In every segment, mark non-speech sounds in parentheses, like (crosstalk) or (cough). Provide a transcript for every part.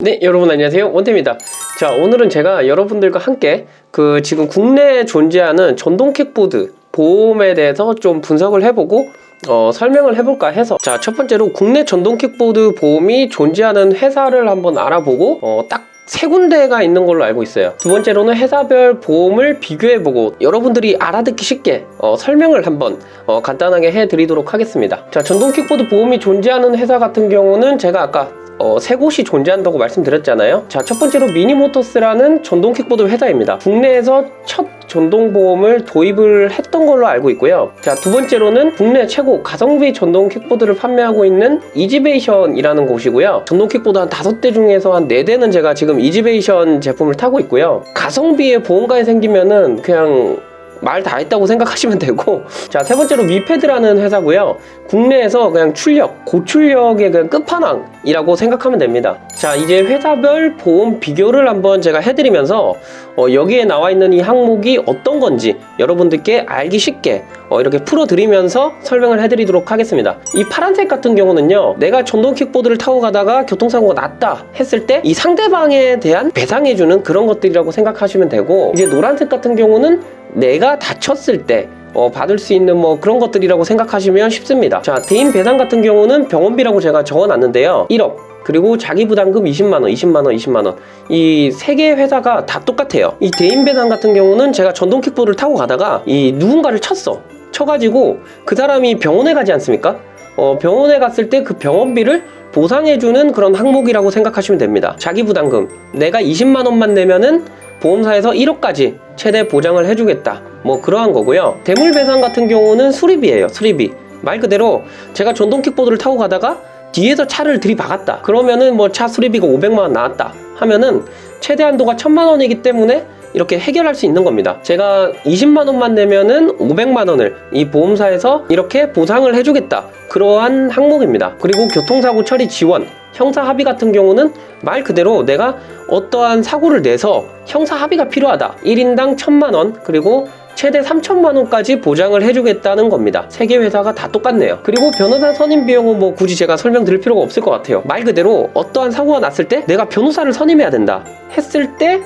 네, 여러분 안녕하세요. 원태입니다. 자, 오늘은 제가 여러분들과 함께 그 지금 국내에 존재하는 전동 킥보드 보험에 대해서 좀 분석을 해보고 어, 설명을 해볼까 해서 자, 첫 번째로 국내 전동 킥보드 보험이 존재하는 회사를 한번 알아보고 어, 딱세 군데가 있는 걸로 알고 있어요. 두 번째로는 회사별 보험을 비교해보고 여러분들이 알아듣기 쉽게 어, 설명을 한번 어, 간단하게 해드리도록 하겠습니다. 자, 전동 킥보드 보험이 존재하는 회사 같은 경우는 제가 아까 어, 세 곳이 존재한다고 말씀드렸잖아요. 자, 첫 번째로 미니모터스라는 전동 킥보드 회사입니다. 국내에서 첫 전동보험을 도입을 했던 걸로 알고 있고요. 자, 두 번째로는 국내 최고 가성비 전동 킥보드를 판매하고 있는 이지베이션이라는 곳이고요. 전동 킥보드 한 다섯 대 중에서 한네 대는 제가 지금 이지베이션 제품을 타고 있고요. 가성비에 보험가에 생기면은 그냥 말 다 했다고 생각하시면 되고. (laughs) 자 세 번째로 미패드라는 회사고요. 국내에서 그냥 출력 고출력의 그냥 끝판왕이라고 생각하면 됩니다. 자 이제 회사별 보험 비교를 한번 제가 해드리면서 어, 여기에 나와 있는 이 항목이 어떤 건지 여러분들께 알기 쉽게 어, 이렇게 풀어드리면서 설명을 해드리도록 하겠습니다. 이 파란색 같은 경우는요 내가 전동 킥보드를 타고 가다가 교통사고가 났다 했을 때 이 상대방에 대한 배상해주는 그런 것들이라고 생각하시면 되고 이제 노란색 같은 경우는 내가 다쳤을 때 어, 받을 수 있는 뭐 그런 것들이라고 생각하시면 쉽습니다. 자, 대인 배상 같은 경우는 병원비라고 제가 적어놨는데요. 1억. 그리고 자기 부담금 20만 원, 20만 원, 20만 원. 이 세 개의 회사가 다 똑같아요. 이 대인 배상 같은 경우는 제가 전동 킥보드를 타고 가다가 이 누군가를 쳤어. 쳐가지고 그 사람이 병원에 가지 않습니까? 어, 병원에 갔을 때 그 병원비를 보상해주는 그런 항목이라고 생각하시면 됩니다. 자기 부담금. 내가 20만 원만 내면은 보험사에서 1억까지 최대 보장을 해주겠다. 뭐 그러한 거고요. 대물 배상 같은 경우는 수리비예요. 수리비. 말 그대로 제가 전동 킥보드를 타고 가다가 뒤에서 차를 들이박았다. 그러면은 뭐 차 수리비가 500만 원 나왔다. 하면은 최대 한도가 1000만 원이기 때문에 이렇게 해결할 수 있는 겁니다. 제가 20만 원만 내면은 500만 원을 이 보험사에서 이렇게 보상을 해주겠다. 그러한 항목입니다. 그리고 교통사고 처리 지원, 형사 합의 같은 경우는 말 그대로 내가 어떠한 사고를 내서 형사 합의가 필요하다. 1인당 1000만 원 그리고 최대 3천만 원까지 보장을 해주겠다는 겁니다. 세 개 회사가 다 똑같네요. 그리고 변호사 선임 비용은 뭐 굳이 제가 설명드릴 필요가 없을 것 같아요. 말 그대로 어떠한 사고가 났을 때 내가 변호사를 선임해야 된다 했을 때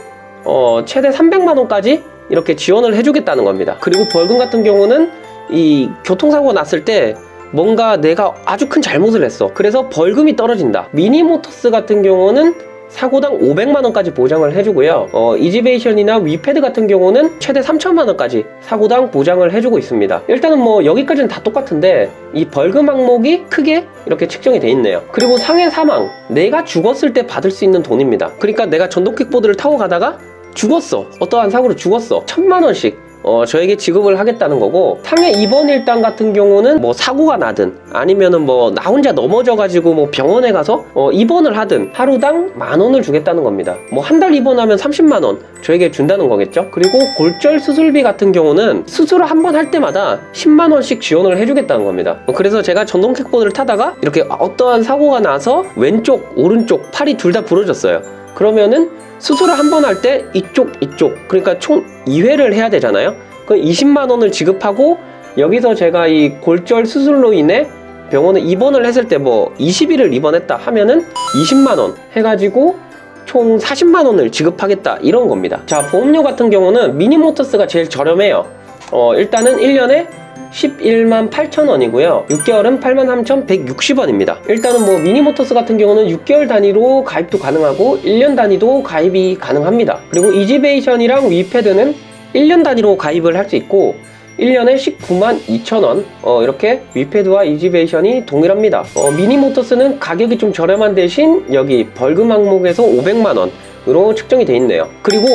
어, 최대 300만 원까지 이렇게 지원을 해주겠다는 겁니다. 그리고 벌금 같은 경우는 이 교통사고가 났을 때 뭔가 내가 아주 큰 잘못을 했어. 그래서 벌금이 떨어진다. 미니모터스 같은 경우는 사고당 500만 원까지 보장을 해주고요. 어, 이지베이션이나 위패드 같은 경우는 최대 3천만 원까지 사고당 보장을 해주고 있습니다. 일단은 뭐 여기까지는 다 똑같은데 이 벌금 항목이 크게 이렇게 측정이 돼 있네요. 그리고 상해 사망, 내가 죽었을 때 받을 수 있는 돈입니다. 그러니까 내가 전동 킥보드를 타고 가다가 죽었어. 어떠한 사고로 죽었어. 천만 원씩 어, 저에게 지급을 하겠다는 거고 상해 입원 일당 같은 경우는 뭐 사고가 나든 아니면은 뭐 나 혼자 넘어져 가지고 뭐 병원에 가서 어, 입원을 하든 하루당 만 원을 주겠다는 겁니다. 뭐 한 달 입원하면 30만 원 저에게 준다는 거겠죠. 그리고 골절 수술비 같은 경우는 수술을 한 번 할 때마다 10만 원씩 지원을 해주겠다는 겁니다. 어, 그래서 제가 전동 킥보드를 타다가 이렇게 어떠한 사고가 나서 왼쪽 오른쪽 팔이 둘 다 부러졌어요. 그러면은 수술을 한 번 할 때 이쪽 이쪽 그러니까 총 2회를 해야 되잖아요. 그 20만 원을 지급하고 여기서 제가 이 골절 수술로 인해 병원에 입원을 했을 때 뭐 20일을 입원했다 하면은 20만 원 해가지고 총 40만 원을 지급하겠다 이런 겁니다. 자 보험료 같은 경우는 미니모터스가 제일 저렴해요. 어 일단은 1년에 11만 8천 원이고요. 6개월은 8만 3,160원입니다. 일단은 뭐 미니모터스 같은 경우는 6개월 단위로 가입도 가능하고 1년 단위도 가입이 가능합니다. 그리고 이지베이션이랑 위패드는 1년 단위로 가입을 할 수 있고 1년에 19만 2천 원 어, 이렇게 위패드와 이지베이션이 동일합니다. 어, 미니모터스는 가격이 좀 저렴한 대신 여기 벌금 항목에서 500만 원 으로 측정이 돼 있네요. 그리고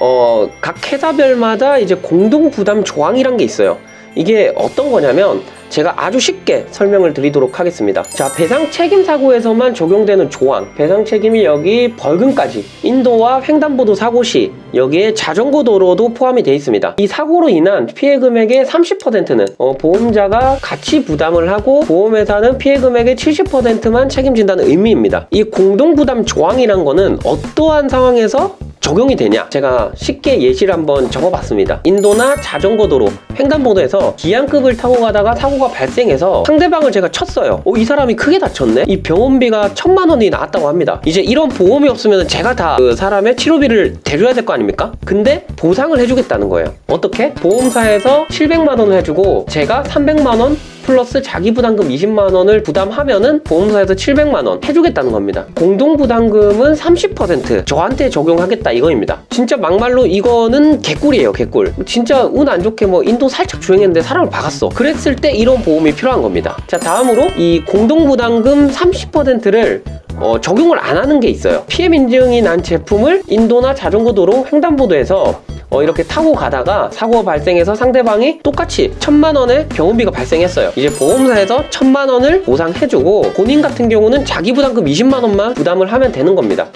어, 각 회사별마다 이제 공동 부담 조항이란 게 있어요. 이게 어떤 거냐면 제가 아주 쉽게 설명을 드리도록 하겠습니다. 자, 배상 책임 사고에서만 적용되는 조항. 배상 책임이 여기 벌금까지. 인도와 횡단보도 사고 시 여기에 자전거 도로도 포함이 되어 있습니다. 이 사고로 인한 피해 금액의 30%는 어, 보험자가 같이 부담을 하고 보험회사는 피해 금액의 70%만 책임진다는 의미입니다. 이 공동 부담 조항이란 거는 어떠한 상황에서 적용이 되냐? 제가 쉽게 예시를 한번 적어봤습니다. 인도나 자전거 도로, 횡단보도에서 기안급을 타고 가다가 사고가 발생해서 상대방을 제가 쳤어요. 어, 이 사람이 크게 다쳤네? 이 병원비가 천만 원이 나왔다고 합니다. 이제 이런 보험이 없으면 제가 다 그 사람의 치료비를 대줘야 될 거 아닙니까? 근데 보상을 해주겠다는 거예요. 어떻게? 보험사에서 700만 원을 해주고 제가 300만 원 플러스 자기 부담금 20만 원을 부담하면은 보험사에서 700만 원 해주겠다는 겁니다. 공동 부담금은 30% 저한테 적용하겠다 이거입니다. 진짜 막말로 이거는 개꿀이에요, 개꿀. 진짜 운 안 좋게 뭐 인도 살짝 주행했는데 사람을 박았어. 그랬을 때 이런 보험이 필요한 겁니다. 자, 다음으로 이 공동 부담금 30%를 어, 적용을 안 하는 게 있어요. 피해 인증이 난 제품을 인도나 자전거 도로 횡단보도에서 어, 이렇게 타고 가다가 사고가 발생해서 상대방이 똑같이 천만 원의 병원비가 발생했어요. 이제 보험사에서 천만 원을 보상해주고 본인 같은 경우는 자기 부담금 20만 원만 부담을 하면 되는 겁니다.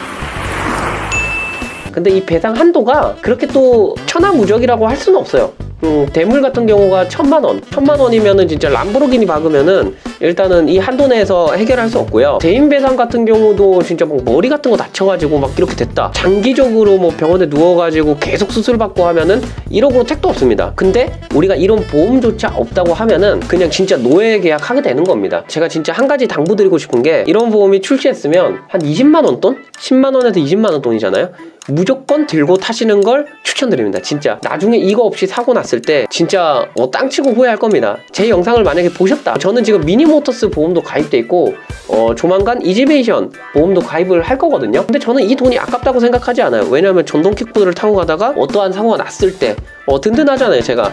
근데 이 배상 한도가 그렇게 또 천하무적이라고 할 수는 없어요. 음, 대물 같은 경우가 천만 원, 천만 원이면은 진짜 람보르기니 박으면은 일단은 이 한도 내에서 해결할 수 없고요. 대인 배상 같은 경우도 진짜 막 머리 같은 거 다쳐가지고 막 이렇게 됐다. 장기적으로 뭐 병원에 누워가지고 계속 수술 받고 하면은 1억으로 택도 없습니다. 근데 우리가 이런 보험조차 없다고 하면은 그냥 진짜 노예 계약하게 되는 겁니다. 제가 진짜 한 가지 당부드리고 싶은 게 이런 보험이 출시했으면 한 20만 원 돈? 10만 원에서 20만 원 돈이잖아요. 무조건 들고 타시는 걸 추천드립니다. 진짜 나중에 이거 없이 사고 났을 때 진짜 어, 땅치고 후회할 겁니다. 제 영상을 만약에 보셨다. 저는 지금 미니모터스 보험도 가입돼 있고 어, 조만간 이지베이션 보험도 가입을 할 거거든요. 근데 저는 이 돈이 아깝다고 생각하지 않아요. 왜냐하면 전동 킥보드를 타고 가다가 어떠한 사고가 났을 때 어, 든든하잖아요. 제가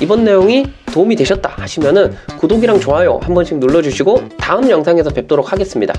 이번 내용이 도움이 되셨다 하시면은 구독이랑 좋아요 한 번씩 눌러주시고 다음 영상에서 뵙도록 하겠습니다.